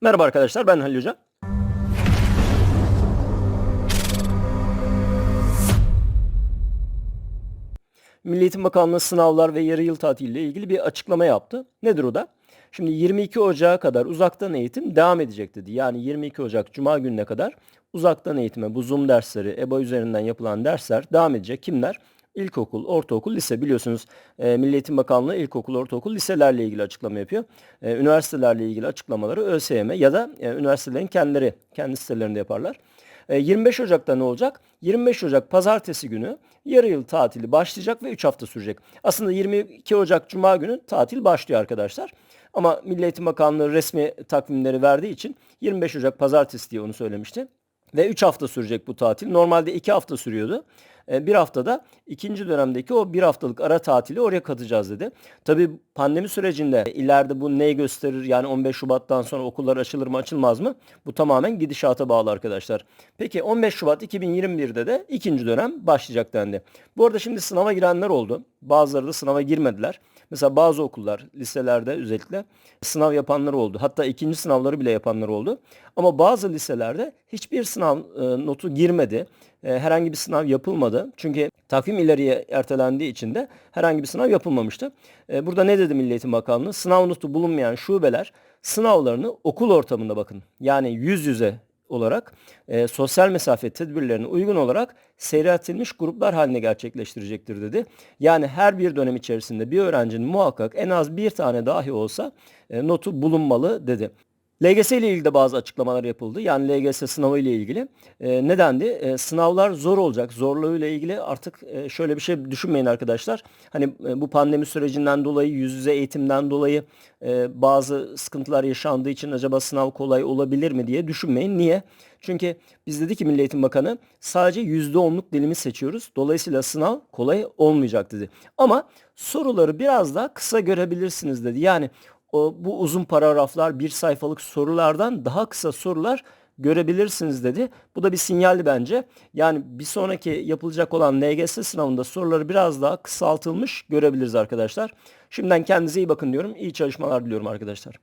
Merhaba arkadaşlar ben Halil Hoca. Milli Eğitim Bakanlığı sınavlar ve yarı yıl tatiliyle ilgili bir açıklama yaptı. Nedir o da? Şimdi 22 Ocak'a kadar uzaktan eğitim devam edecek dedi. Yani 22 Ocak Cuma gününe kadar uzaktan eğitime bu Zoom dersleri, EBA üzerinden yapılan dersler devam edecek. Kimler? İlkokul, ortaokul, lise biliyorsunuz e, Milli Eğitim Bakanlığı ilkokul, ortaokul, liselerle ilgili açıklama yapıyor. E, üniversitelerle ilgili açıklamaları ÖSYM ya da e, üniversitelerin kendileri kendi sitelerinde yaparlar. E, 25 Ocak'ta ne olacak? 25 Ocak pazartesi günü yarı yıl tatili başlayacak ve 3 hafta sürecek. Aslında 22 Ocak Cuma günü tatil başlıyor arkadaşlar. Ama Milli Eğitim Bakanlığı resmi takvimleri verdiği için 25 Ocak pazartesi diye onu söylemişti. Ve 3 hafta sürecek bu tatil. Normalde 2 hafta sürüyordu. E, Bir haftada ikinci dönemdeki o bir haftalık ara tatili oraya katacağız dedi. Tabii pandemi sürecinde ileride bu neyi gösterir? Yani 15 Şubat'tan sonra okullar açılır mı açılmaz mı? Bu tamamen gidişata bağlı arkadaşlar. Peki 15 Şubat 2021'de de ikinci dönem başlayacak dendi. Bu arada şimdi sınava girenler oldu. Bazıları da sınava girmediler. Mesela bazı okullar, liselerde özellikle sınav yapanlar oldu. Hatta ikinci sınavları bile yapanlar oldu. Ama bazı liselerde hiçbir sınav e, notu girmedi. E, herhangi bir sınav yapılmadı. Çünkü takvim ileriye ertelendiği için de herhangi bir sınav yapılmamıştı. E, burada ne dedi Milli Eğitim Bakanlığı? Sınav notu bulunmayan şubeler sınavlarını okul ortamında bakın. Yani yüz yüze olarak e, sosyal mesafe tedbirlerine uygun olarak seyreltilmiş gruplar haline gerçekleştirecektir dedi. Yani her bir dönem içerisinde bir öğrencinin muhakkak en az bir tane dahi olsa e, notu bulunmalı dedi. LGS ile ilgili de bazı açıklamalar yapıldı. Yani LGS sınavı ile ilgili. E, nedendi? E, sınavlar zor olacak. Zorluğu ile ilgili artık e, şöyle bir şey düşünmeyin arkadaşlar. Hani e, bu pandemi sürecinden dolayı, yüz yüze eğitimden dolayı e, bazı sıkıntılar yaşandığı için acaba sınav kolay olabilir mi diye düşünmeyin. Niye? Çünkü biz dedi ki Milli Eğitim Bakanı sadece %10'luk dilimi seçiyoruz. Dolayısıyla sınav kolay olmayacak dedi. Ama soruları biraz daha kısa görebilirsiniz dedi. Yani o, bu uzun paragraflar, bir sayfalık sorulardan daha kısa sorular görebilirsiniz dedi. Bu da bir sinyaldi bence. Yani bir sonraki yapılacak olan LGS sınavında soruları biraz daha kısaltılmış görebiliriz arkadaşlar. Şimdiden kendinize iyi bakın diyorum. İyi çalışmalar diliyorum arkadaşlar.